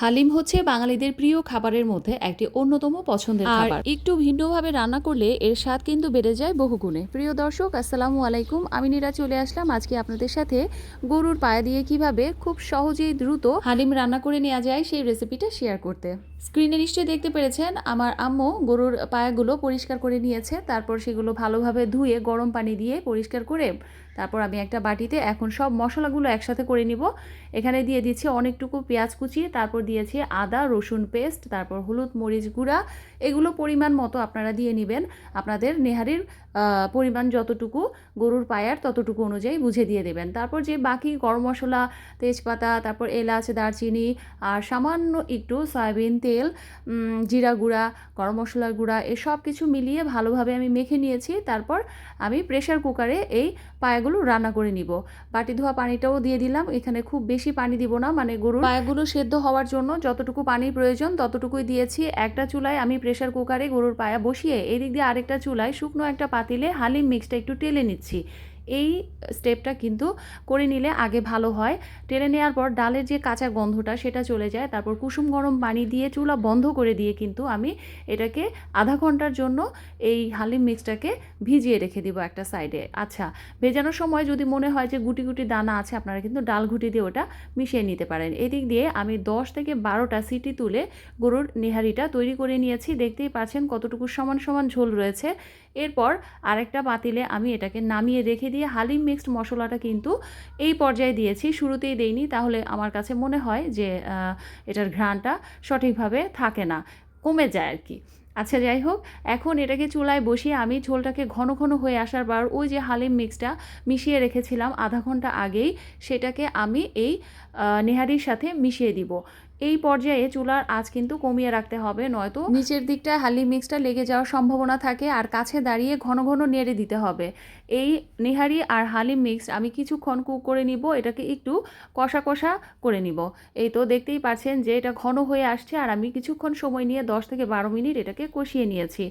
হালিম হচ্ছে বাঙালিদের প্রিয় খাবারের মধ্যে একটি অন্যতম পছন্দের খাবার। একটু ভিন্নভাবে রান্না করলে এর স্বাদ কিন্তু বেড়ে যায় বহুগুণে। প্রিয় দর্শক আসসালামু আলাইকুম। আমি নীরা চলে আসলাম আজকে আপনাদের সাথে গরুর পায়া দিয়ে কীভাবে খুব সহজেই দ্রুত হালিম রান্না করে নেওয়া যায় সেই রেসিপিটা শেয়ার করতে। স্ক্রিনে নিশ্চয়ই দেখতে পেরেছেন আমার আম্মু গরুর পায়াগুলো পরিষ্কার করে নিয়েছে। তারপর সেগুলো ভালোভাবে ধুয়ে গরম পানি দিয়ে পরিষ্কার করে তারপর আমি একটা বাটিতে এখন সব মশলাগুলো একসাথে করে নিব। এখানে দিয়ে দিচ্ছি অনেকটুকু পেঁয়াজ কুচিয়ে তারপর দিয়েছি, আদা, রসুন পেস্ট, তারপর হলুদ মরিচ গুঁড়া, এগুলো পরিমাণ মতো আপনারা দিয়ে নেবেন। আপনাদের নেহারির পরিমাণ যতটুকু, গরুর পায়ার ততটুকু অনুযায়ী বুঝে দিয়ে দেবেন। তারপর যে বাকি গরম মশলা, তেজপাতা, তারপর এলাচ, দারচিনি আর সামান্য একটু সয়াবিন তেল জিরা গুঁড়া, গরম মশলার গুঁড়া এসব কিছু মিলিয়ে ভালোভাবে আমি মেখে নিয়েছি। তারপর আমি প্রেশার কুকারে এই পায়াগুলো রান্না করে নিব। বাটি ধোয়া পানিটাও দিয়ে দিলাম। এখানে খুব বেশি পানি দিব না মানে গরুর পায়াগুলো সেদ্ধ হওয়ার জন্য যতটুকু পানির প্রয়োজন ততটুকুই দিয়েছি। একটা চুলায় আমি প্রেশার কুকারে গরুর পায়া বসিয়ে, এদিক দিয়ে আরেকটা চুলায় শুকনো একটা পাতিলে হালিম মিক্সটা একটু টেলে নিচ্ছি। এই স্টেপটা কিন্তু করে নিলে আগে ভালো হয়। টেলে নেওয়ার পর ডালের যে কাঁচা গন্ধটা সেটা চলে যায়, তারপর কুসুম গরম পানি দিয়ে চুলা বন্ধ করে দিয়ে কিন্তু আমি এটাকে আধা ঘণ্টার জন্য এই হালিম মিক্সটাকে ভিজিয়ে রেখে দিব একটা সাইডে আচ্ছা ভেজানোর সময় যদি মনে হয় যে গুটি গুটি দানা আছে, আপনারা কিন্তু ডাল ঘুটি দিয়ে ওটা মিশিয়ে নিতে পারেন। এদিক দিয়ে আমি দশ থেকে বারোটা সিটি তুলে গরুর নেহারিটা তৈরি করে নিয়েছি। দেখতেই পাচ্ছেন কতটুকু সমান সমান ঝোল রয়েছে। এরপর আরেকটা পাতিলে আমি এটাকে নামিয়ে রেখে দিয়ে হালিম মিক্সড মশলাটা কিন্তু এই পর্যায়ে দিয়েছি। শুরুতেই দেইনি, তাহলে আমার কাছে মনে হয় যে এটার ঘ্রাণটা সঠিকভাবে থাকে না, কমে যায় আর কি। আচ্ছা যাই হোক, এখন এটাকে চুলায় বসিয়ে আমি ঝোলটাকে ঘন ঘন হয়ে আসার পর ওই যে হালিম মিক্সটা মিশিয়ে রেখেছিলাম আধা ঘণ্টা আগেই, সেটাকে আমি এই নেহারির সাথে মিশিয়ে দিব। এই পর্যায়ে চুলার আঁচ কিন্তু কমিয়ে রাখতে হবে, নয়তো নিচের দিকটায় হালিম মিক্সটা লেগে যাওয়ার সম্ভাবনা থাকে আর কাছে দাঁড়িয়ে ঘন ঘন নেড়ে দিতে হবে। এই নেহারি আর হালিম মিক্স আমি কিছুক্ষণ কুক করে নিব, এটাকে একটু কষা কষা করে নিব। এই তো দেখতেই পাচ্ছেন যে এটা ঘন হয়ে আসছে আর আমি কিছুক্ষণ সময় নিয়ে দশ থেকে বারো মিনিট এটাকে কষিয়ে নিয়েছি।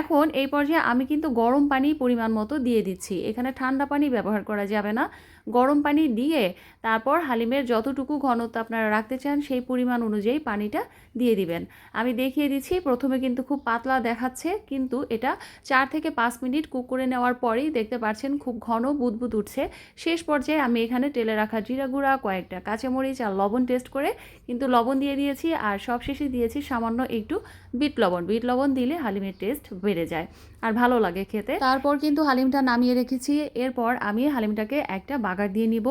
এখন এই পর্যায়ে আমি কিন্তু গরম পানি পরিমাণ মতো দিয়ে দিচ্ছি। এখানে ঠান্ডা পানি ব্যবহার করা যাবে না। গরম পানি দিয়ে তারপর হালিমের যতটুকু ঘনত্ব আপনারা রাখতে চান, সেই পরিমাণ অনুযায়ী পানিটা দিয়ে দিবেন। আমি দেখিয়ে দিচ্ছি, প্রথমে কিন্তু খুব পাতলা দেখাচ্ছে, কিন্তু এটা চার থেকে পাঁচ মিনিট কুক করে নেওয়ার পরেই দেখতে পাচ্ছেন খুব ঘন বুদবুদ উঠছে। শেষ পর্যায়ে আমি এখানে তেলে রাখা জিরা গুঁড়া, কয়েকটা কাঁচামরিচ আর লবণ টেস্ট করে কিন্তু লবণ দিয়ে দিয়েছি আর সব শেষে দিয়েছি সামান্য একটু বিট লবণ। বিট লবণ দিলে হালিমের টেস্ট বেড়ে যায় আর ভালো লাগে খেতে। তারপর কিন্তু হালিমটা নামিয়ে রেখেছি। এরপর আমি হালিমটাকে একটা বাগার দিয়ে নিব।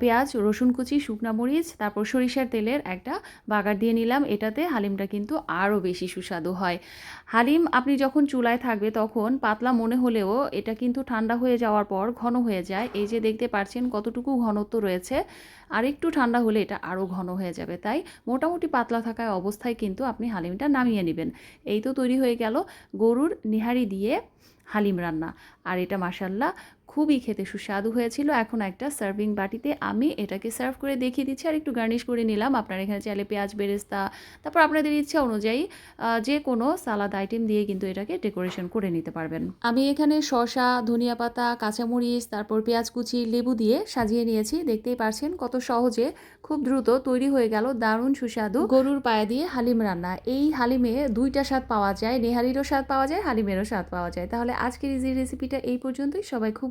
পেঁয়াজ, রসুন কুচি, শুকনা মরিচ, তারপর সরিষার তেলের একটা বাগার দিয়ে নিলাম। এটাতে হালিমটা কিন্তু আরও বেশি সুস্বাদু হয়। হালিম আপনি যখন চুলায় থাকবে তখন পাতলা মনে হলেও এটা কিন্তু ঠান্ডা হয়ে যাওয়ার পর ঘন হয়ে যায়। এই যে দেখতে পাচ্ছেন কতটুকু ঘনত্ব রয়েছে, আর একটু ঠান্ডা হলে এটা আরও ঘন হয়ে যাবে। তাই মোটামুটি পাতলা থাকায় অবস্থায় কিন্তু আপনি হালিমটা নামিয়ে নেবেন। এই তো তৈরি হয়ে গেল গরুর নিহারি দিয়ে হালিম রান্না। আর এটা মাসাল্লাহ খুবই খেতে সুস্বাদু হয়েছিল। এখন একটা সার্ভিং বাটিতে আমি এটাকে সার্ভ করে দেখিয়ে দিচ্ছি আর একটু গার্নিশ করে নিলাম। আপনারা এখানে চাইলে পেঁয়াজ, বেরেস্তা, তারপর আপনাদের ইচ্ছা অনুযায়ী যে কোনো সালাদ আইটেম দিয়ে কিন্তু এটাকে ডেকোরেশন করে নিতে পারবেন। আমি এখানে শসা, ধনিয়া পাতা, কাঁচামরিচ, তারপর পেঁয়াজ কুচি, লেবু দিয়ে সাজিয়ে নিয়েছি। দেখতেই পারছেন কত সহজে, খুব দ্রুত তৈরি হয়ে গেল, দারুণ সুস্বাদু। গরুর পায়া দিয়ে হালিম রান্না। এই হালিমে দুইটা স্বাদ পাওয়া যায়, নেহারিরও স্বাদ পাওয়া যায়, হালিমেরও স্বাদ পাওয়া যায়। তাহলে আজকের এই রেসিপিটা এই পর্যন্তই। সবাই খুব